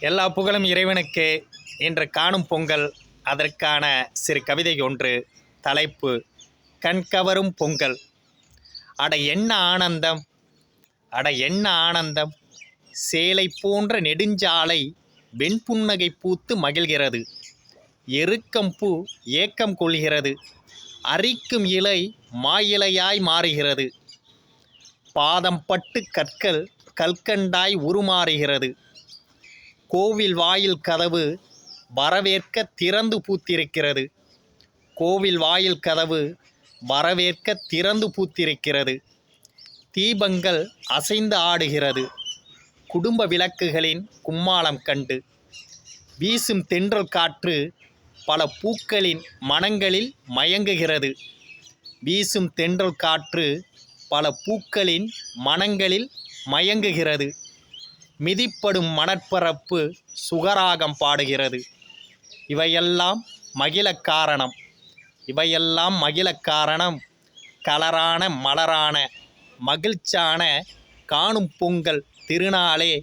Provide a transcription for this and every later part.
எல்லா புகழும் இறைவனுக்கு இன்று காணும் பொங்கல் அதற்கான சிறு கவிதை ஒன்று தலைப்பு கண்கவரும் பொங்கல். அட என்ன ஆனந்தம்? அட என்ன ஆனந்தம்? சேலை போன்ற நெடுஞ்சாலை வெண்புன்னகை பூத்து மகிழ்கிறது. எருக்கம் பூ ஏக்கம் கொள்கிறது. அரிக்கும் இலை மாயிலையாய் மாறுகிறது. பாதம் பட்டு கற்கள் கல்கண்டாய் உருமாறுகிறது. கோவில் வாயில் கதவு வரவேற்க திறந்து பூத்திருக்கிறது. கோவில் வாயில் கதவு வரவேற்க திறந்து பூத்திருக்கிறது. தீபங்கள் அசைந்து ஆடுகிறது. குடும்ப விளக்குகளின் கும்மாளம் கண்டு வீசும் தென்றல் காற்று பல பூக்களின் மனங்களில் மயங்குகிறது. வீசும் தென்றல் காற்று பல பூக்களின் மனங்களில் மயங்குகிறது. மிதிப்படும் மணற்பரப்பு சுகராகம் பாடுகிறது. இவையெல்லாம் மகிழ காரணம். இவையெல்லாம் மகிழ காரணம். கலரான மலரான மகிழ்ச்சான காணும் பொங்கல் திருநாளே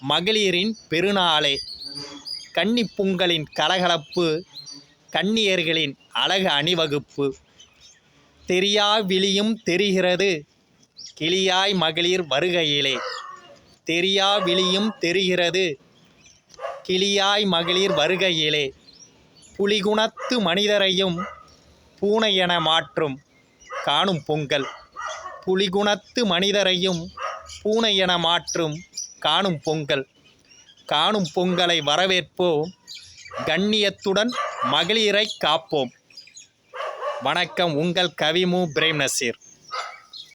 மகளிரின் பெருநாளே. கன்னி பொங்கலின் கலகலப்பு கன்னியர்களின் அழகு அணிவகுப்பு. தெரியா விழியும் தெரிகிறது. கிளியாய் மகளிர் வருகையிலே. தெரியா விழியும் தெரிகிறது. கிளியாய் மகளிர் வருகையிலே புலிகுணத்து மனிதரையும் பூனை என மாற்றும் காணும் பொங்கல். புலிகுணத்து மனிதரையும் பூனை என மாற்றும் காணும் பொங்கல். காணும் பொங்கலை வரவேற்போம். கண்ணியத்துடன் மகளிரை காப்போம். வணக்கம் உங்கள் கவிமு பிரேம் நசீர்